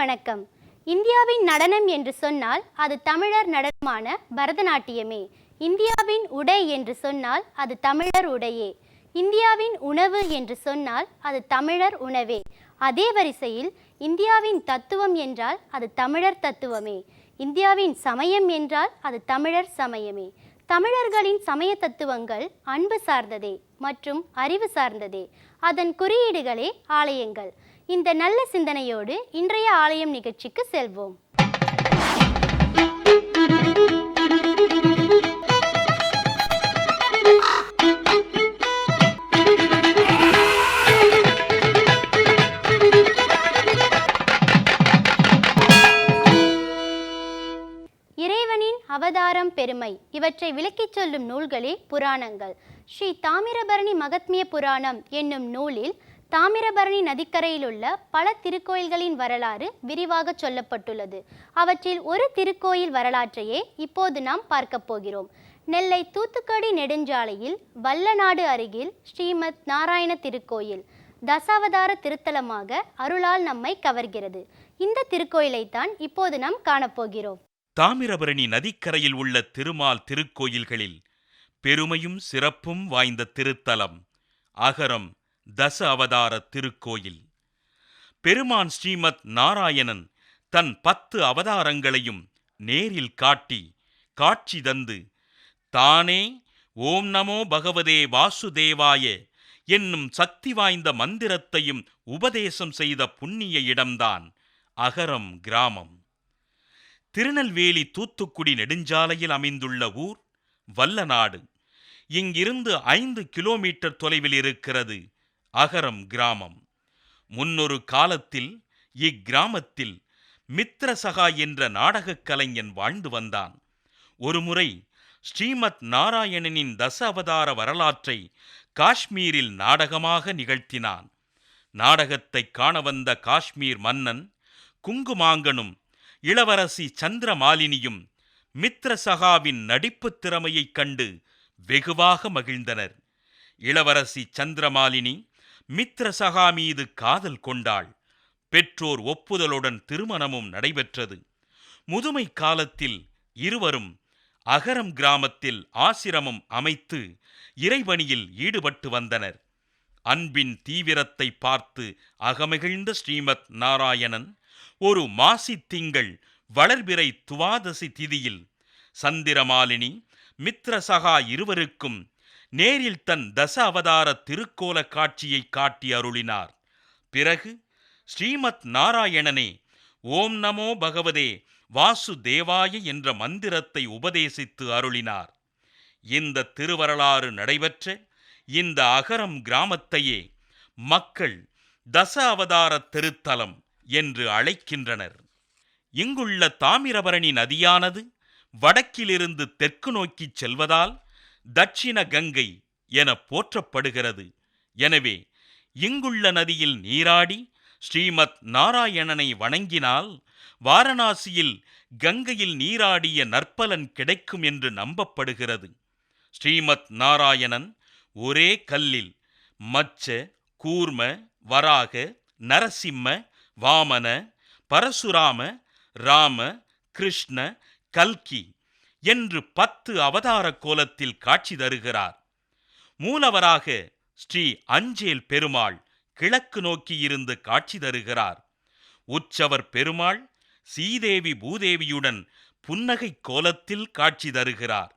வணக்கம். இந்தியாவின் நடனம் என்று சொன்னால் அது தமிழர் நடனமான பரதநாட்டியமே. இந்தியாவின் உடை என்று சொன்னால் அது தமிழர் உடையே. இந்தியாவின் உணவு என்று சொன்னால் அது தமிழர் உணவே. அதே வரிசையில் இந்தியாவின் தத்துவம் என்றால் அது தமிழர் தத்துவமே. இந்தியாவின் சமயம் என்றால் அது தமிழர் சமயமே. தமிழர்களின் சமய தத்துவங்கள் அன்பு சார்ந்ததே மற்றும் அறிவு சார்ந்ததே. அதன் குறியீடுகளே ஆலயங்கள். இந்த நல்ல சிந்தனையோடு இன்றைய ஆலயம் நிகழ்ச்சிக்கு செல்வோம். இறைவனின் அவதாரம் பெருமை. இவற்றை விளக்கிச் சொல்லும் நூல்களே புராணங்கள். ஸ்ரீ தாமிரபரணி மகத்மிய புராணம் என்னும் நூலில் தாமிரபரணி நதிக்கரையில் உள்ள பல திருக்கோயில்களின் வரலாறு விரிவாக சொல்லப்பட்டுள்ளது. அவற்றில் ஒரு திருக்கோயில் வரலாற்றையே இப்போது நாம் பார்க்கப் போகிறோம். நெல்லை தூத்துக்கடி நெடுஞ்சாலையில் வல்லநாடு அருகில் ஸ்ரீமத் நாராயண திருக்கோயில். தசாவதார திருத்தலமாக அருளால் நம்மை கவர்கிறது. இந்த திருக்கோயிலைத்தான் இப்போது நாம் காணப்போகிறோம் தாமிரபரணி நதிக்கரையில் உள்ள திருமால் திருக்கோயில்களில் பெருமையும் சிறப்பும் வாய்ந்த திருத்தலம். அகரம் தச அவதார திருக்கோயில். பெருமான் ஸ்ரீமத் நாராயணன் தன் பத்து அவதாரங்களையும் நேரில் காட்டி காட்சி தந்து தானே ஓம் நமோ பகவதே வாசுதேவாய என்னும் சக்தி வாய்ந்த மந்திரத்தையும் உபதேசம் செய்த புண்ணிய இடம்தான் அகரம் கிராமம். திருநெல்வேலி தூத்துக்குடி நெடுஞ்சாலையில் அமைந்துள்ள ஊர் வல்லநாடு. இங்கிருந்து ஐந்து கிலோமீட்டர் தொலைவில் இருக்கிறது. அகரம் கிராமம். முன்னொரு காலத்தில் இக்கிராமத்தில் மித்ரசகா என்ற நாடகக் கலைஞன் வாழ்ந்து வந்தான். ஒருமுறை ஸ்ரீமத் நாராயணனின் தச அவதார வரலாற்றை காஷ்மீரில் நாடகமாக நிகழ்த்தினான். நாடகத்தை காண வந்த காஷ்மீர் மன்னன் குங்குமாங்கனும் இளவரசி சந்திரமாலினியும் மித்ரசகாவின் நடிப்புத் திறமையைக் கண்டு வெகுவாக மகிழ்ந்தனர். இளவரசி சந்திரமாலினி மித்ரசகா மீது காதல் கொண்டாள். பெற்றோர் ஒப்புதலுடன் திருமணமும் நடைபெற்றது. முதுமை காலத்தில் இருவரும் அகரம் கிராமத்தில் ஆசிரமம் அமைத்து இறைவணியில் ஈடுபட்டு வந்தனர். அன்பின் தீவிரத்தை பார்த்து அகமகிழ்ந்த ஸ்ரீமத் நாராயணன் ஒரு மாசி திங்கள் வளர்பிறை துவாதசி திதியில் சந்திரமாலினி மித்ரசகா இருவருக்கும் நேரில் தன் தச அவதார திருக்கோல காட்சியை காட்டி அருளினார். பிறகு ஸ்ரீமத் நாராயணனே ஓம் நமோ பகவதே வாசுதேவாய என்ற மந்திரத்தை உபதேசித்து அருளினார். இந்த திருவரலாறு நடைபெற்ற இந்த அகரம் கிராமத்தையே மக்கள் தச அவதார திருத்தலம் என்று அழைக்கின்றனர். இங்குள்ள தாமிரபரணி நதியானது வடக்கிலிருந்து தெற்கு நோக்கிச் செல்வதால் தட்சிண கங்கை என போற்றப்படுகிறது. எனவே இங்குள்ள நதியில் நீராடி ஸ்ரீமத் நாராயணனை வணங்கினால் வாரணாசியில் கங்கையில் நீராடிய நற்பலன் கிடைக்கும் என்று நம்பப்படுகிறது. ஸ்ரீமத் நாராயணன் ஒரே கல்லில் மச்ச கூர்ம வராக நரசிம்ம வாமன பரசுராம ராம கிருஷ்ண கல்கி என்று பத்து அவதார கோலத்தில் காட்சி தருகிறார். மூலவராக ஸ்ரீ அஞ்சேல் பெருமாள் கிழக்கு நோக்கி இருந்து காட்சி தருகிறார். உற்சவர் பெருமாள் சீதேவி பூதேவியுடன் புன்னகை கோலத்தில் காட்சி தருகிறார்.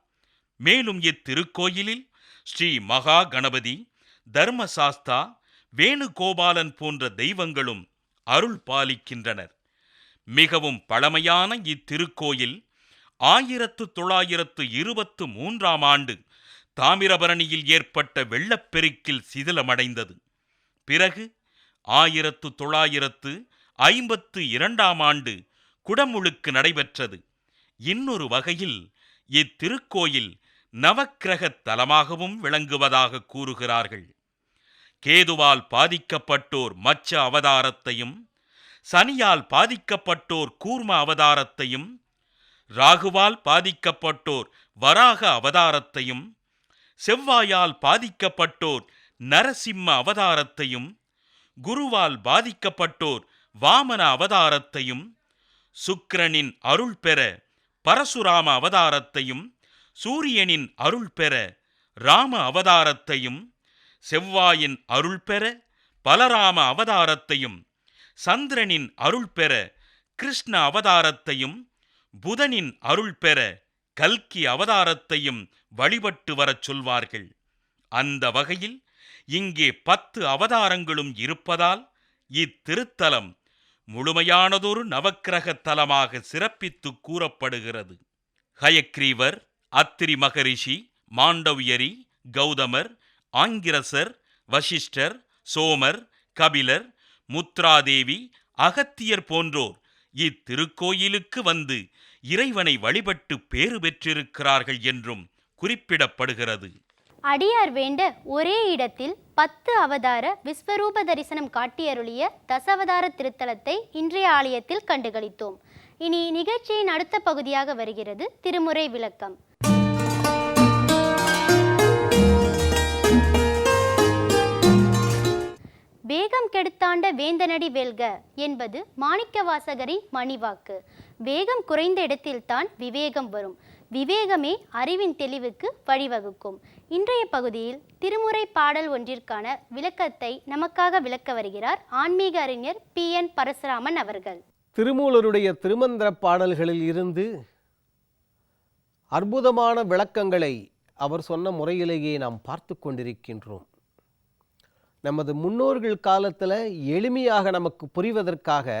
மேலும் இத்திருக்கோயிலில் ஸ்ரீ மகா கணபதி தர்மசாஸ்தா வேணுகோபாலன் போன்ற தெய்வங்களும் அருள் பாலிக்கின்றனர். மிகவும் பழமையான இத்திருக்கோயில் ஆயிரத்து தொள்ளாயிரத்து இருபத்து மூன்றாம் ஆண்டு தாமிரபரணியில் ஏற்பட்ட வெள்ளப்பெருக்கில் சிதிலமடைந்தது. பிறகு ஆயிரத்து தொள்ளாயிரத்து ஐம்பத்து இரண்டாம் ஆண்டு குடமுழுக்கு நடைபெற்றது. இன்னொரு வகையில் இத்திருக்கோயில் நவக்கிரகத் தலமாகவும் விளங்குவதாக கூறுகிறார்கள். கேதுவால் பாதிக்கப்பட்டோர் மச்ச அவதாரத்தையும் சனியால் பாதிக்கப்பட்டோர் கூர்ம அவதாரத்தையும் ராகுவால் பாதிக்கப்பட்டோர் வராக அவதாரத்தையும் செவ்வாயால் பாதிக்கப்பட்டோர் நரசிம்ம அவதாரத்தையும் குருவால் பாதிக்கப்பட்டோர் வாமன அவதாரத்தையும் சுக்கிரனின் அருள் பெற பரசுராம அவதாரத்தையும் சூரியனின் அருள் பெற ராம அவதாரத்தையும் செவ்வாயின் அருள் பெற பலராம அவதாரத்தையும் சந்திரனின் அருள் பெற கிருஷ்ண அவதாரத்தையும் புதனின் அருள் பெற கல்கி அவதாரத்தையும் வழிபட்டு வரச் சொல்வார்கள். அந்த வகையில் இங்கே பத்து அவதாரங்களும் இருப்பதால் இத்திருத்தலம் முழுமையானதொரு நவக்கிரக தலமாக சிறப்பித்து கூறப்படுகிறது. ஹயக்ரீவர் அத்திரி மகரிஷி மாண்டவியரி கௌதமர் ஆங்கிரசர் வசிஷ்டர் சோமர் கபிலர் முத்ராதேவி அகத்தியர் போன்றோர் இத்திருக்கோயிலுக்கு வந்து இறைவனை வழிபட்டு பேறு பெற்றிருக்கிறார்கள் என்றும் குறிப்பிடப்படுகிறது. அடியார் வேண்ட ஒரே இடத்தில் பத்து அவதார விஸ்வரூப தரிசனம் காட்டியருளிய தசவதார திருத்தலத்தை இன்றைய ஆலயத்தில் கண்டுகளித்தோம். இனி நிகழ்ச்சியின் அடுத்த பகுதியாக வருகிறது திருமுறை விளக்கம். கெடுத்தாண்ட வேந்தனடி வெல்க என்பது மாணிக்கவாசகரின் மணிவாக்கு. வேகம் குறைந்த இடத்தில்தான் விவேகம் வரும். விவேகமே அறிவின் தெளிவுக்கு வழிவகுக்கும். இன்றைய பகுதியில் திருமுறை பாடல் ஒன்றிற்கான விளக்கத்தை நமக்காக விளக்க வருகிறார் ஆன்மீக அறிஞர் பி. என். பரசுராமன் அவர்கள். திருமூலருடைய திருமந்திர பாடல்களில் இருந்து அற்புதமான விளக்கங்களை அவர் சொன்ன முறையிலேயே நாம் பார்த்து கொண்டிருக்கின்றோம். நமது முன்னோர்கள் காலத்தில் எளிமையாக நமக்கு புரிவதற்காக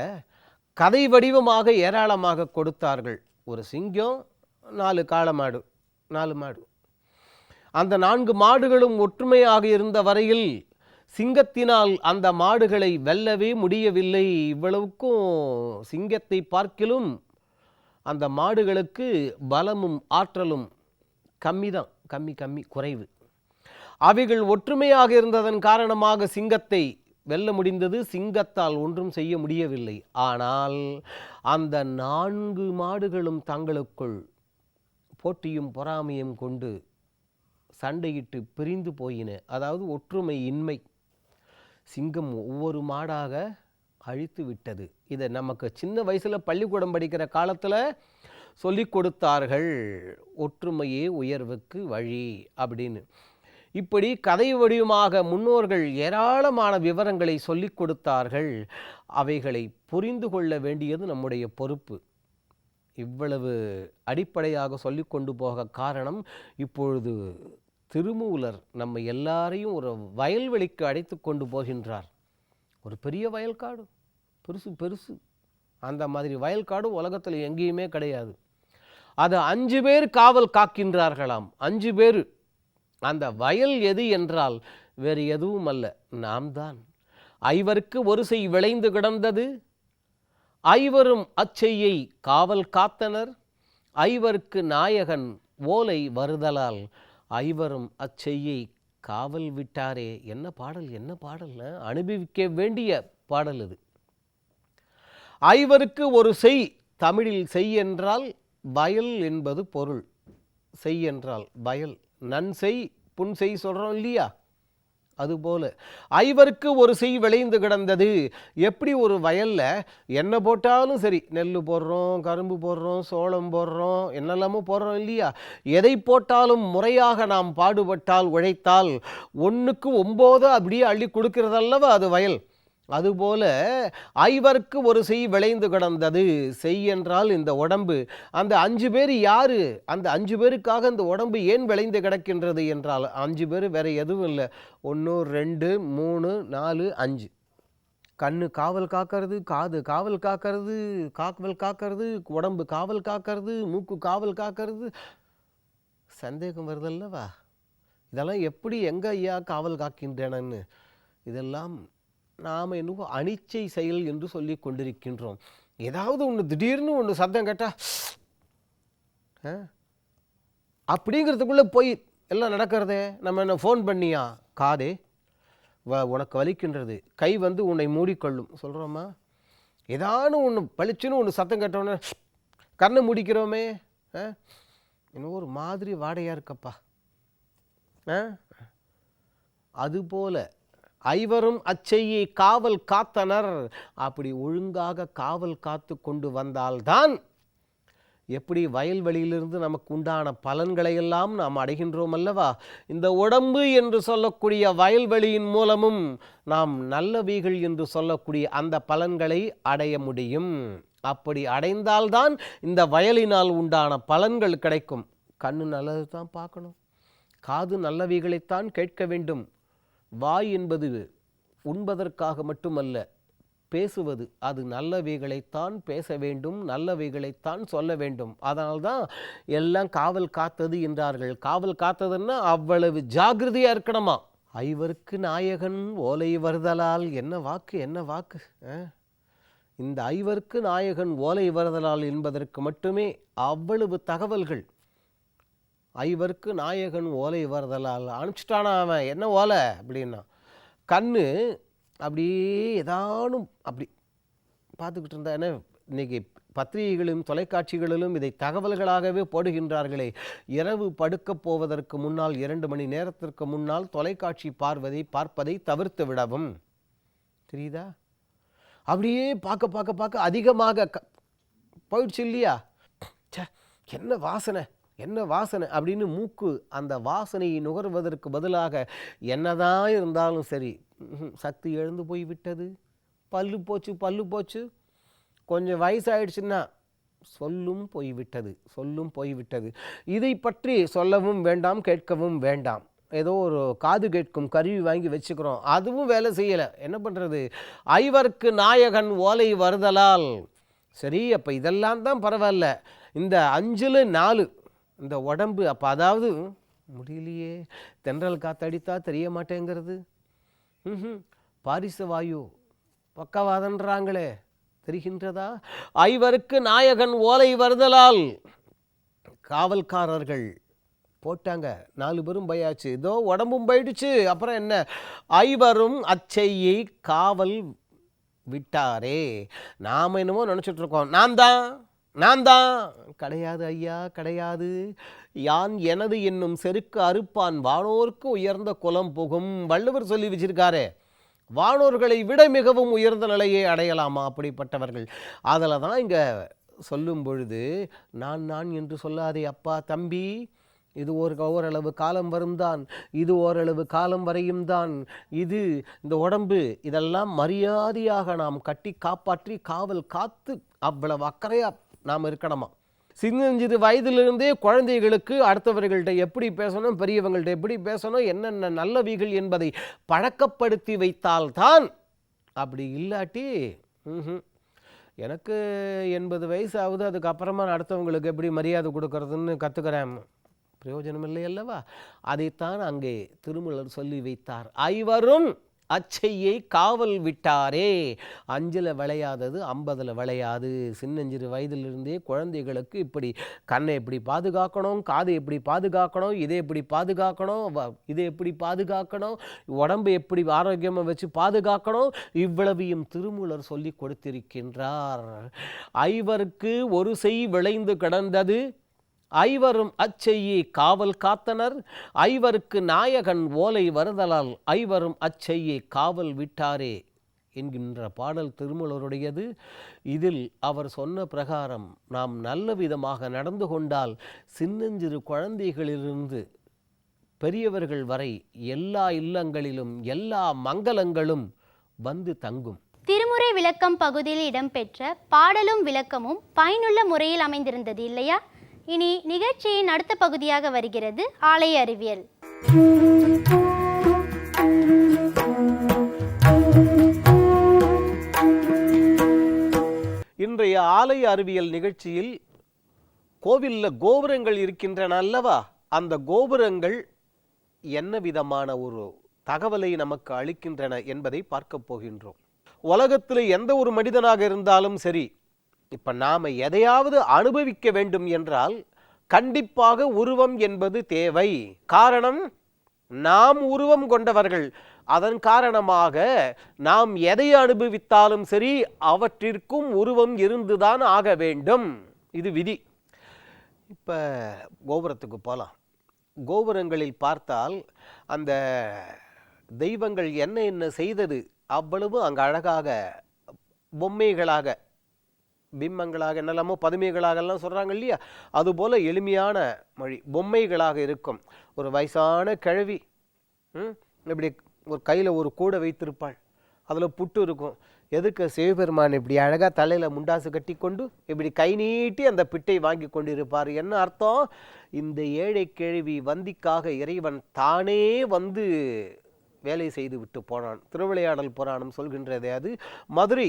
கதை வடிவமாக ஏராளமாக கொடுத்தார்கள். ஒரு சிங்கம் நாலு காளமாடு நாலு மாடு. அந்த நான்கு மாடுகளும் ஒற்றுமையாக இருந்த வரையில் சிங்கத்தினால் அந்த மாடுகளை வெல்லவே முடியவில்லை. இவ்வளவுக்கும் சிங்கத்தை பார்க்கிலும் அந்த மாடுகளுக்கு பலமும் ஆற்றலும் கம்மி தான் கம்மி கம்மி குறைவு. அவைகள் ஒற்றுமையாக இருந்ததன் காரணமாக சிங்கத்தை வெல்ல முடிந்தது. சிங்கத்தால் ஒன்றும் செய்ய முடியவில்லை. ஆனால் அந்த நான்கு மாடுகளும் தங்களுக்குள் போட்டியும் பொறாமையும் கொண்டு சண்டையிட்டு பிரிந்து போயின. அதாவது ஒற்றுமை இன்மை சிங்கம் ஒவ்வொரு மாடாக அழித்து விட்டது. இதை நமக்கு சின்ன வயசில் பள்ளிக்கூடம் படிக்கிற காலத்தில் சொல்லிக் கொடுத்தார்கள். ஒற்றுமையே உயர்வுக்கு வழி அப்படின்னு. இப்படி கதை வடிவமாக முன்னோர்கள் ஏராளமான விவரங்களை சொல்லிக் கொடுத்தார்கள். அவைகளை புரிந்து கொள்ள வேண்டியது நம்முடைய பொறுப்பு. இவ்வளவு அடிப்படையாக சொல்லிக் கொண்டு போக காரணம் இப்பொழுது திருமூலர் நம்ம எல்லாரையும் ஒரு வயல்வெளிக்கு அழைத்து கொண்டு போகின்றார். ஒரு பெரிய வயல்காடு பெருசு பெருசு. அந்த மாதிரி வயல்காடு உலகத்தில் எங்கேயுமே கிடையாது. அது அஞ்சு பேர் காவல் காக்கின்றார்களாம். அஞ்சு பேர். அந்த வயல் எது என்றால் வேறு எதுவும் அல்ல நாம் தான் ஐவருக்கு ஒரு செய் விளைந்து கிடந்தது. ஐவரும் அச்செய்யை காவல் காத்தனர். ஐவருக்கு நாயகன் ஓலை வருதலால் ஐவரும் அச்செய்யை காவல் விட்டாரே. என்ன பாடல் என்ன பாடல் அனுபவிக்க வேண்டிய பாடல் இது. ஐவருக்கு ஒரு செய் தமிழில் செய் என்றால் வயல் என்பது பொருள். செய் என்றால் வயல். நன்செய் புன்செய் சொல்கிறோம் இல்லையா? அதுபோல. ஐவருக்கு ஒரு செய் விளைந்து கிடந்தது. எப்படி ஒரு வயலில் என்ன போட்டாலும் சரி நெல் போடுறோம் கரும்பு போடுறோம் சோளம் போடுறோம் என்னெல்லாமோ போடுறோம் இல்லையா? எதை போட்டாலும் முறையாக நாம் பாடுபட்டால் உழைத்தால் ஒன்றுக்கு ஒம்போது அப்படியே அள்ளி கொடுக்கிறதல்லவா அது வயல்? அதுபோல ஐவர்க்கு ஒரு செய் விளைந்து கிடந்தது. செய் என்றால் இந்த உடம்பு. அந்த அஞ்சு பேர் யாரு? அந்த அஞ்சு பேருக்காக இந்த உடம்பு ஏன் விளைந்து கிடக்கின்றது என்றால் அஞ்சு பேர் வேற எதுவும் இல்லை. ஒன்று ரெண்டு மூணு நாலு அஞ்சு. கண்ணு காவல் காக்கிறது காது காவல் காக்கிறது காவல் காக்கிறது உடம்பு காவல் காக்கிறது மூக்கு காவல் காக்கிறது. சந்தேகம் வருதல்லவா? இதெல்லாம் எப்படி எங்கே ஐயா காவல் காக்கின்றனன்னு? இதெல்லாம் நாம் என்னவோ அனிச்சை செயல் என்று சொல்லி கொண்டிருக்கின்றோம். ஏதாவது ஒன்று திடீர்னு ஒன்று சத்தம் கேட்டால் அப்படிங்கிறதுக்குள்ளே போய் எல்லாம் நடக்கிறதே? நம்ம என்ன ஃபோன் பண்ணியா? காதே வ உனக்கு வலிக்கின்றது. கை வந்து உன்னை மூடிக்கொள்ளும். சொல்கிறோமா ஏதானு ஒன்று பளிச்சுன்னு ஒன்று சத்தம் கேட்டோன்னே கண்ணை முடிக்கிறோமே ஆ? இன்னும் ஒரு மாதிரி வாடையாக இருக்கப்பா. ஆ? அதுபோல ஐவரும் அச்செய்யை காவல் காத்தனர். அப்படி ஒழுங்காக காவல் காத்து கொண்டு வந்தால்தான் எப்படி வயல்வெளியிலிருந்து நமக்கு உண்டான பலன்களை எல்லாம் நாம் அடைகின்றோம் அல்லவா? இந்த உடம்பு என்று சொல்லக்கூடிய வயல்வெளியின் மூலமும் நாம் நல்லவைகள் என்று சொல்லக்கூடிய அந்த பலன்களை அடைய முடியும். அப்படி அடைந்தால்தான் இந்த வயலினால் உண்டான பலன்கள் கிடைக்கும். கண்ணு நல்லது தான் பார்க்கணும். காது நல்லவைகளைத்தான் கேட்க வேண்டும். வாய் என்பது உண்பதற்காக மட்டுமல்ல பேசுவது அது நல்லவைகளைத்தான் பேச வேண்டும் நல்லவைகளைத்தான் சொல்ல வேண்டும். அதனால்தான் எல்லாம் காவல் காத்தது என்றார்கள். காவல் காத்ததுன்னா அவ்வளவு ஜாகிரதையாக இருக்கணுமா? ஐவருக்கு நாயகன் ஓலை வருதலால் என்ன வாக்கு என்ன வாக்கு? இந்த ஐவருக்கு நாயகன் ஓலை வருதலால் என்பதற்கு மட்டுமே அவ்வளவு தகவல்கள் ஐவருக்கு நாயகன் ஓலை வருதலால் அனுப்பிச்சிட்டானா அவன் என்ன ஓலை? அப்படின்னா கண்ணு அப்படியே ஏதானும் அப்படி பார்த்துக்கிட்டு இருந்தா என்ன இன்னைக்கு பத்திரிகைகளிலும் தொலைக்காட்சிகளிலும் இதை தகவல்களாகவே போடுகின்றார்களே. இரவு படுக்கப் போவதற்கு முன்னால் இரண்டு மணி நேரத்திற்கு முன்னால் தொலைக்காட்சி பார்வதை பார்ப்பதை தவிர்த்து விடவும். தெரியுதா? அப்படியே பார்க்க பார்க்க பார்க்க அதிகமாக க- போயிடுச்சு இல்லையா? என்ன வாசனை. என்ன வாசனை அப்படின்னு மூக்கு அந்த வாசனையை நுகர்வதற்கு பதிலாக என்னதான் இருந்தாலும் சரி சக்தி எழுந்து போய் விட்டது. பல்லு போச்சு பல்லு போச்சு. கொஞ்சம் வயசாயிடுச்சுன்னா சொல்லும் போய்விட்டது சொல்லும் போய்விட்டது இதை பற்றி சொல்லவும் வேண்டாம் கேட்கவும் வேண்டாம். ஏதோ ஒரு காது கேட்கும் கருவி வாங்கி வச்சுக்கிறோம். அதுவும் வேலை செய்யலை. என்ன பண்ணுறது ஐவர்க்கு நாயகன் ஓலை வருதலால். சரி அப்போ இதெல்லாம் தான் பரவாயில்ல. இந்த அஞ்சில் நாலு இந்த உடம்பு அப்போ அதாவது முடியலையே தென்றல் காத்தடித்தா தெரிய மாட்டேங்கிறது. ம் பாரிச வாயு பக்கவாதன்றாங்களே தெரிகின்றதா? ஐவருக்கு நாயகன் ஓலை வருதலால். காவல்காரர்கள் போட்டாங்க நாலு பேரும் பயாச்சு. இதோ உடம்பும் போயிடுச்சு அப்புறம் என்ன? ஐவரும் அச்செய்யை காவல் விட்டாரே. நாம் என்னமோ நினச்சிட்ருக்கோம் நான் தான் நான் தான் கிடையாது ஐயா கிடையாது. யான் எனது என்னும் செருக்கு அறுப்பான் வானோர்க்கு உயர்ந்த குலம் புகும். வள்ளுவர் சொல்லி வச்சிருக்காரே வானோர்களை விட மிகவும் உயர்ந்த நிலையை அடையலாமா அப்படிப்பட்டவர்கள்? அதில் தான் இங்கே சொல்லும் பொழுது நான் நான் என்று சொல்லாதே அப்பா தம்பி இது ஒரு ஓரளவு காலம் வரும் தான் இது ஓரளவு காலம் வரையும் தான் இது இந்த உடம்பு இதெல்லாம் மரியாதையாக நாம் கட்டி காப்பாற்றி காவல் காத்து அவ்வளவு அக்கறையாக நாம் இருக்கணுமா? சின்னஞ்சிறு வயதிலிருந்தே குழந்தைகளுக்கு அடுத்தவர்கள்ட்ட எப்படி பேசணும் பெரியவங்கள்ட்ட எப்படி பேசணும் என்னென்ன நல்லவிகள் என்பதை பழக்கப்படுத்தி வைத்தால்தான் அப்படி இல்லாட்டி எனக்கு எண்பது வயசு ஆகுது அதுக்கப்புறமா நான் அடுத்தவங்களுக்கு எப்படி மரியாதை கொடுக்கறதுன்னு கற்றுக்கிறேன் பிரயோஜனம் இல்லை அல்லவா? அதைத்தான் அங்கே திருமலர் சொல்லி வைத்தார். ஐவரும் அச்சையை காவல் விட்டாரே. அஞ்சில் விளையாதது ஐம்பதில் விளையாது. சின்னஞ்சிறு வயதிலிருந்தே குழந்தைகளுக்கு இப்படி கண்ணை எப்படி பாதுகாக்கணும் காது எப்படி பாதுகாக்கணும் இதை எப்படி பாதுகாக்கணும் இதை எப்படி பாதுகாக்கணும் உடம்பு எப்படி ஆரோக்கியமாக வச்சு பாதுகாக்கணும் இவ்வளவையும் திருமூலர் சொல்லி கொடுத்திருக்கின்றார். ஐவருக்கு ஒரு செய் விளைந்து கிடந்தது ஐவரும் அச்செய்யி காவல் காத்தனர். ஐவருக்கு நாயகன் ஓலை வருதலால் ஐவரும் அச்செய்யி காவல் விட்டாரே என்கின்ற பாடல் திருமலருடையது. இதில் அவர் சொன்ன பிரகாரம் நாம் நல்ல விதமாக நடந்து கொண்டால் சின்னஞ்சிறு குழந்தைகளிலிருந்து பெரியவர்கள் வரை எல்லா இல்லங்களிலும் எல்லா மங்களங்களும் வந்து தங்கும். திருமுறை விளக்கம் பகுதியில் இடம்பெற்ற பாடலும் விளக்கமும் பயனுள்ள முறையில் அமைந்திருந்தது இல்லையா? இனி நிகழ்ச்சியின் அடுத்த பகுதியாக வருகிறது ஆலய அறிவியல். இன்றைய ஆலய அறிவியல் நிகழ்ச்சியில் கோவிலில் கோபுரங்கள் இருக்கின்றன அல்லவா? அந்த கோபுரங்கள் என்ன விதமான ஒரு தகவலை நமக்கு அளிக்கின்றன என்பதை பார்க்க போகின்றோம். உலகத்தில் எந்த ஒரு மனிதனாக இருந்தாலும் சரி இப்போ நாம் எதையாவது அனுபவிக்க வேண்டும் என்றால் கண்டிப்பாக உருவம் என்பது தேவை. காரணம் நாம் உருவம் கொண்டவர்கள். அதன் காரணமாக நாம் எதை அனுபவித்தாலும் சரி அவற்றிற்கும் உருவம் இருந்துதான் ஆக வேண்டும். இது விதி. இப்போ கோபுரத்துக்கு போகலாம் கோபுரங்களில் பார்த்தால் அந்த தெய்வங்கள் என்ன என்ன செய்தது அவ்வளவு அங்கே அழகாக பொம்மைகளாக பிம்பங்களாக என்னெல்லாமோ பதுமைகளாகலாம் சொல்கிறாங்க இல்லையா? அதுபோல் எளிமையான மொழி பொம்மைகளாக இருக்கும். ஒரு வயசான கிழவி இப்படி ஒரு கையில் ஒரு கூடை வைத்திருப்பாள். அதில் புட்டு இருக்கும். எதுக்கு சிவபெருமான் இப்படி அழகாக தலையில் முண்டாசு கட்டி கொண்டு இப்படி கை நீட்டி அந்த பிட்டை வாங்கி கொண்டிருப்பார்? என்ன அர்த்தம்? இந்த ஏழை கேள்வி வந்திக்காக இறைவன் தானே வந்து வேலை செய்து விட்டு போனான். திருவிளையாடல் புராணம் சொல்கின்றதே அது. மதுரை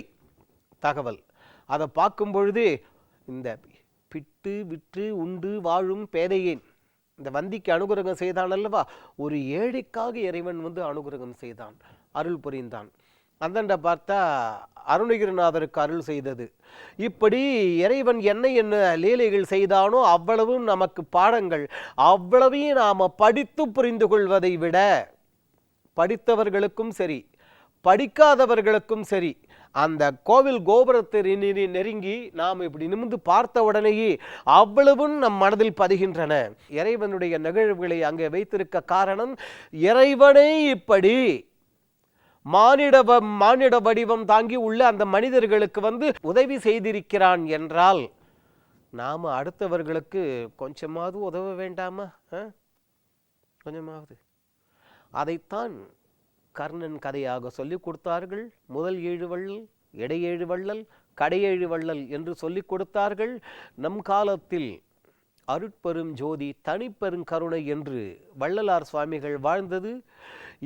தகவல். அதை பார்க்கும் பொழுது இந்த பிட்டு விற்று உண்டு வாழும் பேதையேன் இந்த வந்திக்கு அனுகிரகம் செய்தான் அல்லவா? ஒரு ஏழைக்காக இறைவன் வந்து அனுகிரகம் செய்தான் அருள் புரிந்தான். அந்தண்ட பார்த்தா அருணகிரிநாதருக்கு அருள் செய்தது. இப்படி இறைவன் என்ன என்ன லீலைகள் செய்தானோ அவ்வளவும் நமக்கு பாடங்கள். அவ்வளவையும் நாம் படித்து புரிந்து கொள்வதை விட படித்தவர்களுக்கும் சரி படிக்காதவர்களுக்கும் சரி அந்த கோவில் கோபுரத்தை நெ- நெருங்கி நாம் இப்படி நிமிர்ந்து பார்த்த உடனேயே அவ்வளவும் நம் மனதில் பதிகின்றன. இறைவனுடைய நிகழ்வுகளை அங்கே வைத்திருக்க காரணம் இறைவனே இப்படி மானிட மானிட வடிவம் தாங்கி உள்ள அந்த மனிதர்களுக்கு வந்து உதவி செய்திருக்கிறான் என்றால் நாம் அடுத்தவர்களுக்கு கொஞ்சமாவது உதவ வேண்டாமா? கொஞ்சமாவது. அதைத்தான் கர்ணன் கதையாக சொல்லிக் கொடுத்தார்கள். முதல் ஏழு வள்ளல் இடையேழு வள்ளல் கடையேழு வள்ளல் என்று சொல்லிக் கொடுத்தார்கள். நம் காலத்தில் அருட்பெரும் ஜோதி தனிப்பெருங்கருணை என்று வள்ளலார் சுவாமிகள் வாழ்ந்தது.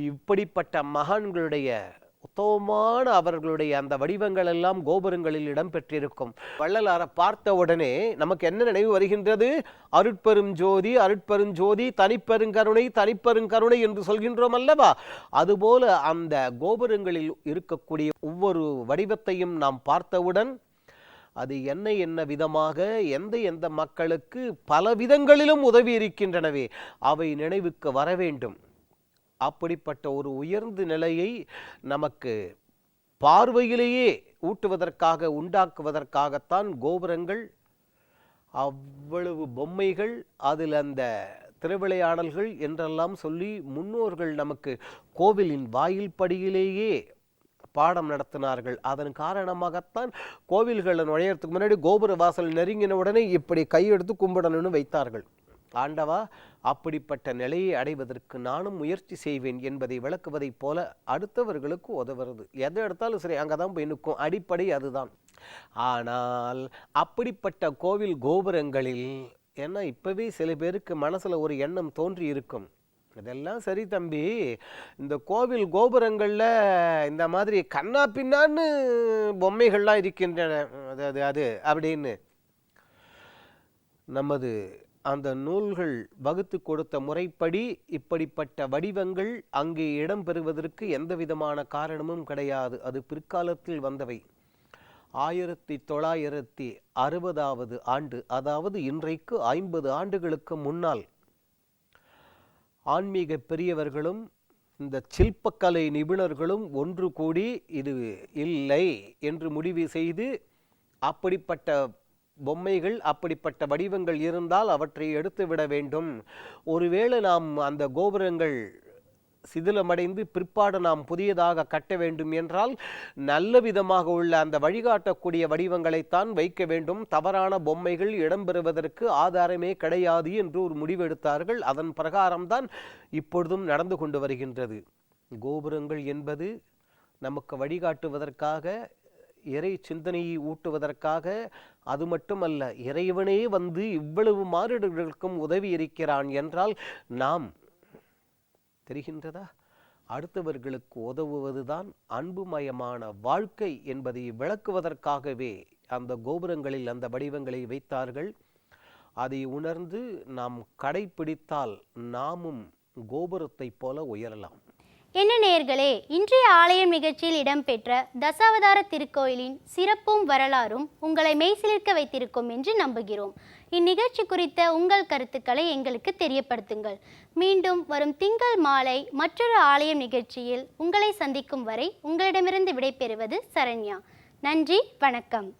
இப்படிப்பட்ட மகான்களுடைய உத்தமமான அவர்களுடைய அந்த வடிவங்கள் எல்லாம் கோபுரங்களில் இடம்பெற்றிருக்கும். வள்ளலாரை பார்த்த உடனே நமக்கு என்ன நினைவு வருகின்றது? அருட்பெரும் ஜோதி அருட்பெரும் ஜோதி தனிப்பெருங்கருணை தனிப்பெருங்கருணை என்று சொல்கின்றோம் அல்லவா? அதுபோல அந்த கோபுரங்களில் இருக்கக்கூடிய ஒவ்வொரு வடிவத்தையும் நாம் பார்த்தவுடன் அது என்ன என்ன விதமாக எந்த எந்த மக்களுக்கு பல விதங்களிலும் உதவி இருக்கின்றனவே அவை நினைவுக்கு வர வேண்டும். அப்படிப்பட்ட ஒரு உயர்ந்த நிலையை நமக்கு பார்வையிலேயே ஊட்டுவதற்காக உண்டாக்குவதற்காகத்தான் கோபுரங்கள் அவ்வளவு பொம்மைகள் அதில் அந்த திருவிளையாடல்கள் என்றெல்லாம் சொல்லி முன்னோர்கள் நமக்கு கோவிலின் வாயில் படியிலேயே பாடம் நடத்தினார்கள். அதன் காரணமாகத்தான் கோவில்களை நுழையறதுக்கு முன்னாடி கோபுர வாசல் நெருங்கின உடனே இப்படி கையெடுத்து கும்பிடணும்னு வைத்தார்கள். ஆண்டவா அப்படிப்பட்ட நிலையை அடைவதற்கு நானும் முயற்சி செய்வேன் என்பதை விளக்குவதைப் போல அடுத்தவர்களுக்கு உதவுறது. எதை எடுத்தாலும் சரி அங்கே தான் போய் நிற்கும். அடிப்படை அதுதான். ஆனால் அப்படிப்பட்ட கோவில் கோபுரங்களில் ஏன்னா இப்போவே சில பேருக்கு மனசில் ஒரு எண்ணம் தோன்றி இருக்கும். இதெல்லாம் சரி தம்பி இந்த கோவில் கோபுரங்களில் இந்த மாதிரி கண்ணா பின்னான்னு பொம்மைகள்லாம் இருக்கின்றன. அது அது அது அப்படின்னு நமது அந்த நூல்கள் வகுத்து கொடுத்த முறைப்படி இப்படிப்பட்ட வடிவங்கள் அங்கே இடம் பெறுவதற்கு எந்த விதமான காரணமும் கிடையாது. அது பிற்காலத்தில் வந்தவை. ஆயிரத்தி தொள்ளாயிரத்தி அறுபதாவது ஆண்டு அதாவது இன்றைக்கு ஐம்பது ஆண்டுகளுக்கு முன்னால் ஆன்மீக பெரியவர்களும் இந்த சில்பக்கலை நிபுணர்களும் ஒன்று கூடி இது இல்லை என்று முடிவு செய்து அப்படிப்பட்ட பொம்மைகள் அப்படிப்பட்ட வடிவங்கள் இருந்தால் அவற்றை எடுத்துவிட வேண்டும். ஒருவேளை நாம் அந்த கோபுரங்கள் சிதிலமடைந்து பிற்பாடு நாம் புதியதாக கட்ட வேண்டும் என்றால் நல்ல விதமாக உள்ள அந்த வழிகாட்டக்கூடிய வடிவங்களைத்தான் வைக்க வேண்டும். தவறான பொம்மைகள் இடம்பெறுவதற்கு ஆதாரமே கிடையாது என்று ஒரு முடிவெடுத்தார்கள். அதன் பிரகாரம்தான் இப்பொழுதும் நடந்து கொண்டு வருகின்றது. கோபுரங்கள் என்பது நமக்கு வழிகாட்டுவதற்காக இறை சிந்தனையை ஊட்டுவதற்காக அது மட்டுமல்ல இறைவனே வந்து இவ்வளவு மாறுடர்களுக்கும் உதவி இருக்கிறான் என்றால் நாம் தெரிகின்றதா? அடுத்தவர்களுக்கு உதவுவதுதான் அன்புமயமான வாழ்க்கை என்பதை விளக்குவதற்காகவே அந்த கோபுரங்களில் அந்த வடிவங்களை வைத்தார்கள். அதை உணர்ந்து நாம் கடைப்பிடித்தால் நாமும் கோபுரத்தைப் போல உயரலாம். என்ன நேயர்களே இன்றைய ஆலயம் நிகழ்ச்சியில் இடம்பெற்ற தசாவதார திருக்கோயிலின் சிறப்பும் வரலாறும் உங்களை மெய்சிலிருக்க வைத்திருக்கும் என்று நம்புகிறோம். இந்நிகழ்ச்சி குறித்த உங்கள் கருத்துக்களை எங்களுக்கு தெரியப்படுத்துங்கள். மீண்டும் வரும் திங்கள் மாலை மற்றொரு ஆலயம் நிகழ்ச்சியில் உங்களை சந்திக்கும் வரை உங்களிடமிருந்து விடைபெறுவது சரண்யா. நன்றி வணக்கம்.